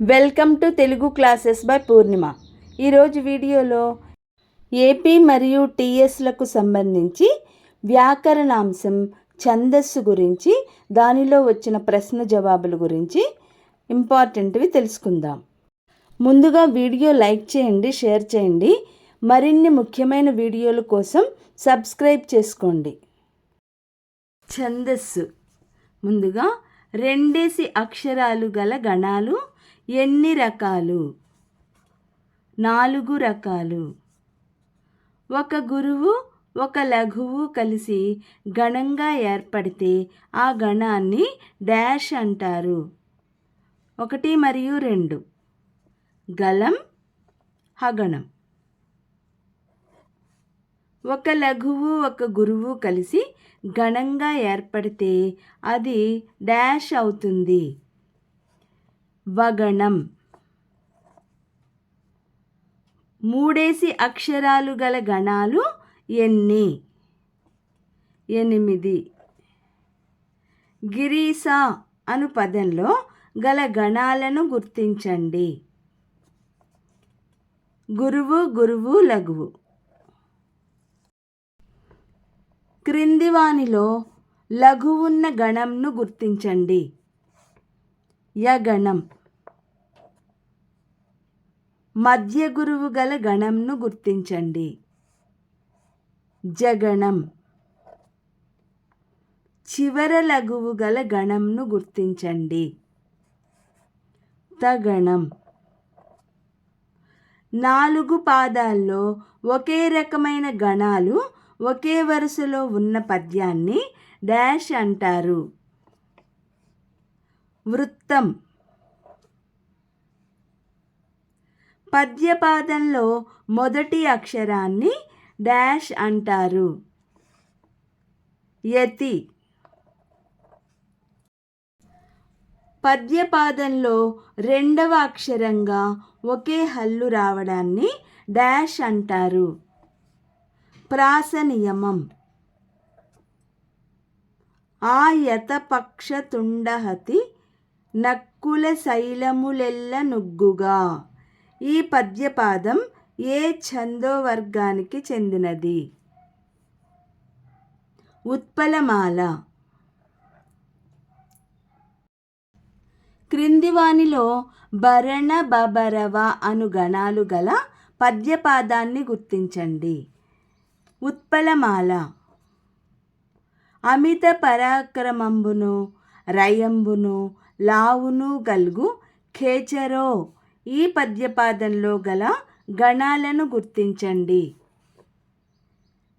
Welcome to Telugu classes by Purnima. ఈరోజు వీడియోలో AP మరియు టీఎస్లకు సంబంధించి వ్యాకరణాంశం ఛందస్సు గురించి దానిలో వచ్చిన ప్రశ్న జవాబుల గురించి ఇంపార్టెంట్వి తెలుసుకుందాం. ముందుగా వీడియో లైక్ చేయండి షేర్ చేయండి. మరిన్ని ముఖ్యమైన వీడియోల కోసం సబ్స్క్రైబ్ చేసుకోండి. ఛందస్సు. ముందుగా రెండేసి అక్షరాలు గల గణాలు ఎన్ని రకాలు? నాలుగు రకాలు. ఒక గురువు ఒక లఘువు కలిసి గణంగా ఏర్పడితే ఆ గణాన్ని డాష్ అంటారు. ఒకటి మరియు రెండు. గలం హగణం. ఒక లఘువు ఒక గురువు కలిసి గణంగా ఏర్పడితే అది డాష్ అవుతుంది. వగణం. మూడేసి అక్షరాలు గల గణాలు ఎన్ని? ఎనిమిది. గిరీస అను పదంలో గల గణాలను గుర్తించండి. గురువు గురువు లఘువు. క్రింది వానిలో లఘువున్న గణంను గుర్తించండి. యగణం. మధ్య గురువు గల గణంను గుర్తించండి. జగణం. చివర లఘువు గల గణంను గుర్తించండి. తగణం. నాలుగు పాదాల్లో ఒకే రకమైన గణాలు ఒకే వరుసలో ఉన్న పద్యాన్ని డాష్ అంటారు. వృత్తం. పద్యపాదంలో మొదటి అక్షరాన్ని డాష్ అంటారు. యతి. పద్యపాదంలో రెండవ అక్షరంగా ఒకే హల్లు రావడాన్ని డాష్ అంటారు. ప్రాస నియమం ఆయతపక్ష తుండహతి నక్కుల శైలములెల్ల నుగ్గుగా. ఈ పద్యపాదం ఏ ఛందో వర్గానికి చెందినది? ఉత్పలమాల. క్రిందివానిలో భరణ బబరవ అను గణాలు గల పద్యపాదాన్ని గుర్తించండి. ఉత్పలమాల. అమిత పరాక్రమంబును రయంబును లావును గల్గు ఖేచరో. ఈ పద్యపాదంలో గల గణాలను గుర్తించండి.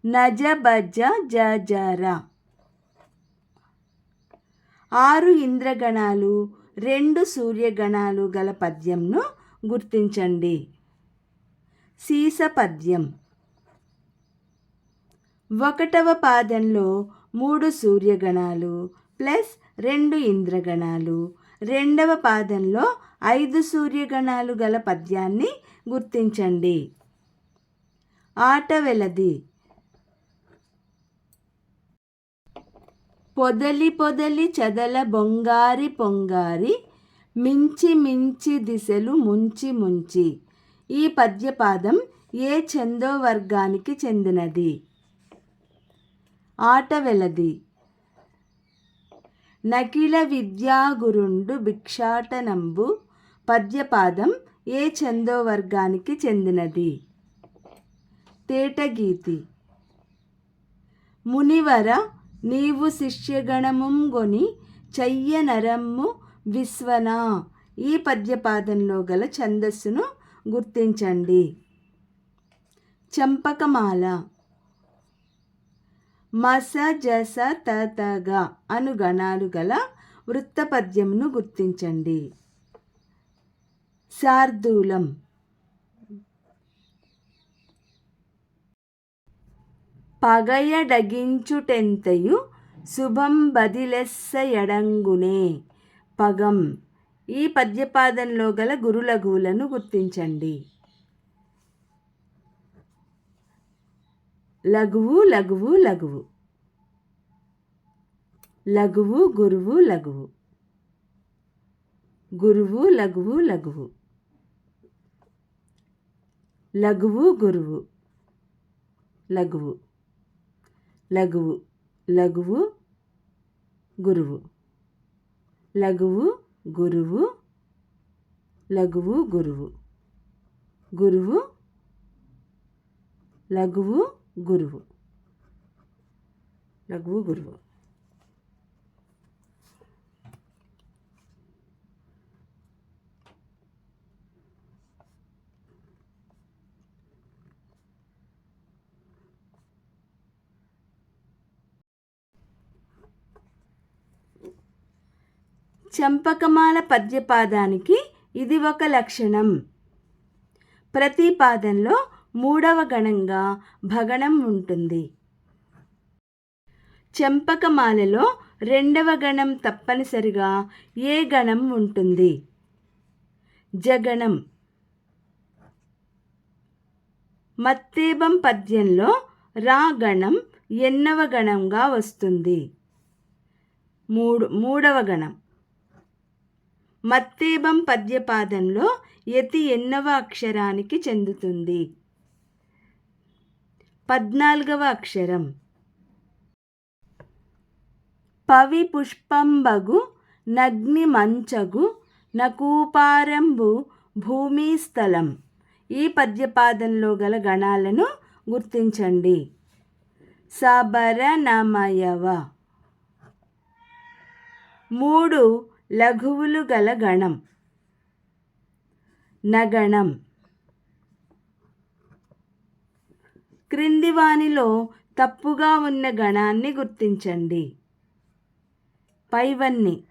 నజ బజ జర ఆరు ఇంద్రగణాలు రెండు సూర్యగణాలు గల పద్యంను గుర్తించండి. సీస పద్యం. ఒకటవ పాదంలో మూడు సూర్యగణాలు ప్లస్ రెండు ఇంద్రగణాలు. రెండవ పాదంలో ఐదు సూర్యగణాలు గల పద్యాన్ని గుర్తించండి. ఆట వెలది పొదలి పొదలి చదల బొంగారి పొంగారి మించి మించి దిశలు ముంచి ముంచి. ఈ పద్యపాదం ఏ ఛందో వర్గానికి చెందినది? ఆట వెలది నకిల విద్యాగురుండు భిక్షాటనంబు పద్యపాదం ఏ ఛందో వర్గానికి చెందినది? తేటగీతి. మునివర నీవు శిష్యగణముంగొని చెయ్య నరమ్ము విశ్వనా. ఈ పద్యపాదంలో గల ఛందస్సును గుర్తించండి. చంపకమాల. మస జస తతగ అను గణాలు గల వృత్తపద్యమును గుర్తించండి. శార్దూలం పగయడగించుటెంతయు శుభం బదిలెస్స ఎడంగునే పగం. ఈ పద్యపాదంలో గల గురులఘువులను గుర్తించండి. లఘువు లఘువు లఘువు లఘువు గురువు లఘువు గురువు లఘువు లఘువు లఘువు గురువు లఘువు లఘువు లఘువు గురువు లఘువు గురువు లఘువు గురువు గురువు లఘువు గురువు. లఘువు గురువు. చంపకమాల పద్యపాదానికి ఇది ఒక లక్షణం. ప్రతి పాదంలో మూడవ గణంగా భగణం ఉంటుంది. చెంపకమాలలో రెండవ గణం తప్పనిసరిగా ఏ గణం ఉంటుంది? జగణం. మత్తేబం పద్యంలో రా గణం ఎన్నవ గణంగా వస్తుంది? మూడు మూడవ గణం. మత్తేబం పద్యపాదంలో యతి ఎన్నవ అక్షరానికి చెందుతుంది? పద్నాలుగవ అక్షరం. పవి పుష్పంబగు నగ్ని మంచగు నకూపారంబు భూమి స్థలం ఈ పద్యపాదంలో గల గణాలను గుర్తించండి. సబరనమయవ. మూడు లఘువులు గల గణం. నగణం. క్రింది వానిలో తప్పుగా ఉన్న గణాన్ని గుర్తించండి. పైవన్ని.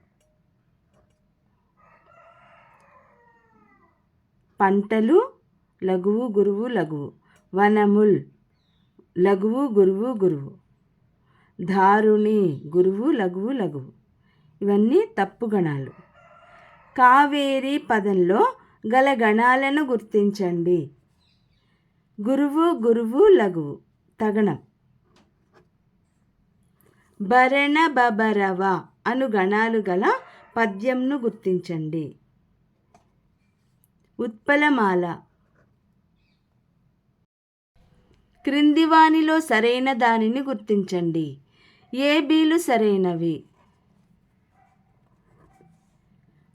పంటలు లఘువు గురువు లఘువు. వనముల్ లఘువు గురువు గురువు. దారుణి గురువు లఘువు లఘువు. ఇవన్నీ తప్పు గణాలు. కావేరి పదంలో గల గణాలను గుర్తించండి. గురువు గురువు లఘువు. తగణం. భరణ బబరవ అను గణాలు గల పద్యంను గుర్తించండి. ఉత్పలమాల. క్రింది వానిలో సరైన దానిని గుర్తించండి. ఏ బీలు సరైనవి.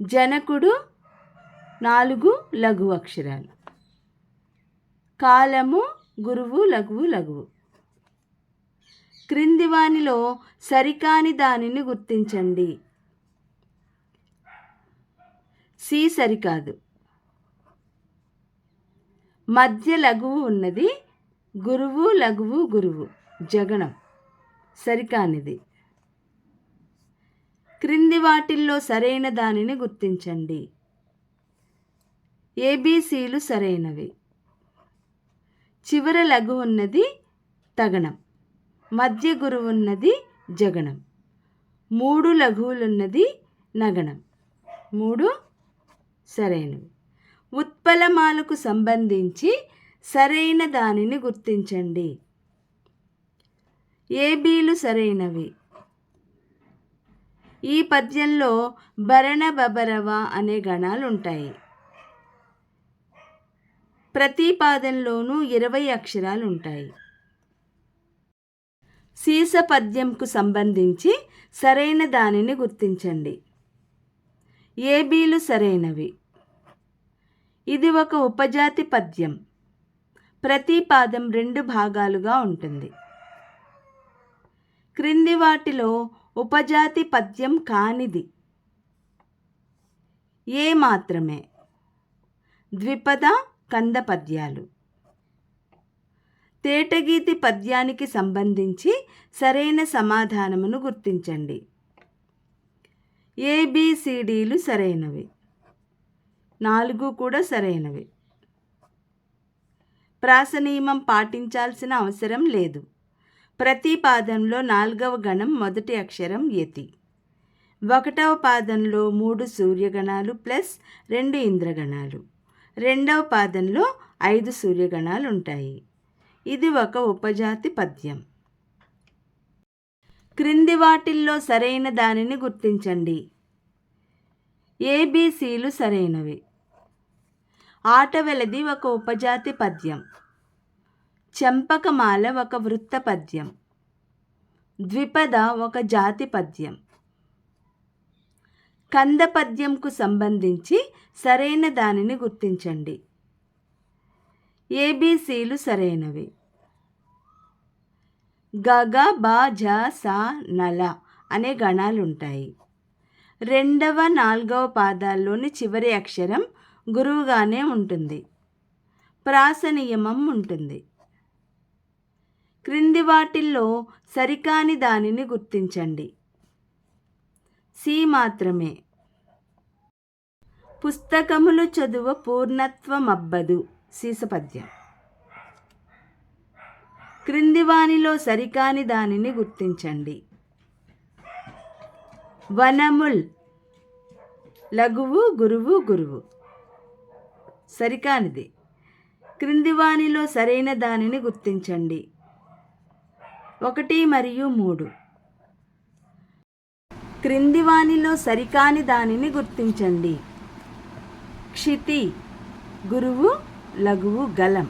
జనకుడు నాలుగు లఘు అక్షరాలు. కాలము గురువు లఘువు లఘువు. క్రింది వానిలో సరికాని దానిని గుర్తించండి. సి సరికాదు. మధ్య లఘువు ఉన్నది గురువు లఘువు గురువు జగణం. సరికానిది. క్రింది వాటిల్లో సరైన దానిని గుర్తించండి. ఏబీసీలు సరైనవి. చివర లఘు ఉన్నది తగణం మధ్య గురువు ఉన్నది జగణం మూడు లఘువులున్నది నగణం మూడు సరైనవి. ఉత్పలమాలకు సంబంధించి సరైన దానిని గుర్తించండి. ఏబీలు సరైనవి? ఈ పద్యంలో భరణ బబరవ అనే గణాలు ఉంటాయి ప్రతి పాదంలోనూ ఇరవై అక్షరాలు ఉంటాయి సీస పద్యంకు సంబంధించి సరైన దానిని గుర్తించండి. ఏబీలు సరైనవి. ఇది ఒక ఉపజాతి పద్యం. ప్రతి పాదం రెండు భాగాలుగా ఉంటుంది. క్రింది వాటిలో ఉపజాతి పద్యం కానిది. ఏ మాత్రమే. ద్విపద కంద పద్యాలు తేటగీతి పద్యానికి సంబంధించి సరైన సమాధానమును గుర్తించండి. ఏబిసిడీలు సరైనవి. నాలుగు కూడా సరైనవి. ప్రాసనియమం పాటించాల్సిన అవసరం లేదు. ప్రతి పాదంలో నాలుగవ గణం మొదటి అక్షరం యతి ఒకటవ పాదంలో మూడు సూర్యగణాలు ప్లస్ రెండు ఇంద్రగణాలు. రెండవ పాదంలో ఐదు సూర్యగణాలు ఉంటాయి ఇది ఒక ఉపజాతి పద్యం. క్రింది వాటిల్లో సరైన దానిని గుర్తించండి. ఏబీసీలు సరైనవి. ఆటవెలది ఒక ఉపజాతి పద్యం. చెంపకమాల ఒక వృత్త పద్యం. ద్విపద ఒక జాతి పద్యం. కంద పద్యంకు సంబంధించి సరైన దానిని గుర్తించండి. ఏబీసీలు సరైనవి. గగ బ జ స నల అనే గణాలు ఉంటాయి రెండవ నాలుగవ పాదాల్లోని చివరి అక్షరం గురువుగానే ఉంటుంది. ప్రాస నియమం ఉంటుంది క్రింది వాటిల్లో సరికాని దానిని గుర్తించండి. సి మాత్రమే. పుస్తకములు చదువ పూర్ణత్వమబ్బదు. సీసపద్యం క్రింది వానిలో సరికాని దానిని గుర్తించండి. వనముల్. లఘువు గురువు గురువు. సరికానిది. క్రింది వానిలో సరైన దానిని గుర్తించండి. ఒకటి మరియు మూడు. క్రింది వానిలో సరికాని దానిని గుర్తించండి. క్షితి గురువు లఘువు గలం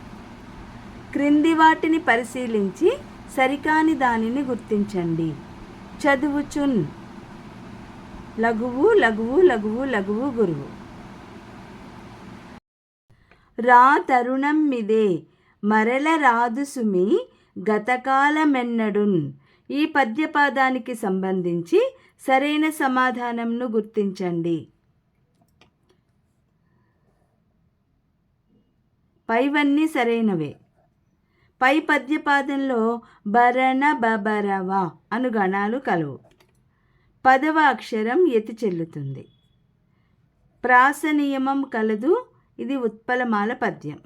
క్రింది వాటిని పరిశీలించి సరికాని దానిని గుర్తించండి. చదువుచున్ లఘువు లఘువు లఘువు లఘువు గురువు. రా తరుణం మిదే. మరల రాదు సుమి. గతకాలమెన్నడున్. ఈ పద్యపాదానికి సంబంధించి సరైన సమాధానంను గుర్తించండి. పైవన్నీ సరైనవే. పై పద్యపాదంలో భరణ బబరవ అను గణాలు కలవు. పదవ అక్షరం ఎతి చెల్లుతుంది. ప్రాస నియమం కలదు. ఇది ఉత్పలమాల పద్యం.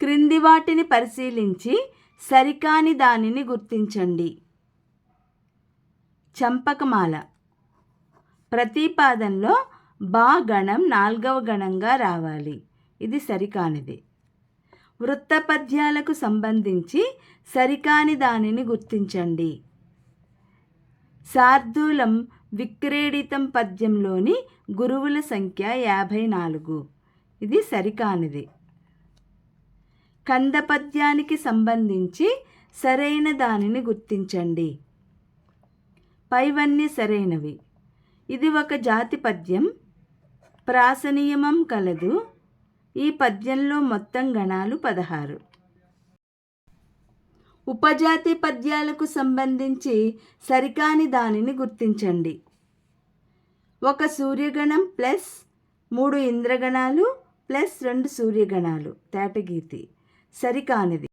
క్రింది వాటిని పరిశీలించి సరికాని దానిని గుర్తించండి. చంపకమాల. ప్రతిపాదంలో బా గణం నాల్గవ గణంగా రావాలి. ఇది సరికానిది. వృత్తపద్యాలకు సంబంధించి సరికాని దానిని గుర్తించండి. శార్దూలం విక్రీడితం పద్యంలోని గురువుల సంఖ్య యాభై నాలుగు. ఇది సరికానిది. కంద పద్యానికి సంబంధించి సరైన దానిని గుర్తించండి. పైవన్నీ సరైనవి. ఇది ఒక జాతి పద్యం. ప్రాసనియమం కలదు. ఈ పద్యంలో మొత్తం గణాలు పదహారు. ఉపజాతి పద్యాలకు సంబంధించి సరికాని దానిని గుర్తించండి. ఒక సూర్యగణం ప్లస్ మూడు ఇంద్రగణాలు ప్లస్ రెండు సూర్యగణాలు తేటగీతి. సరికానిది.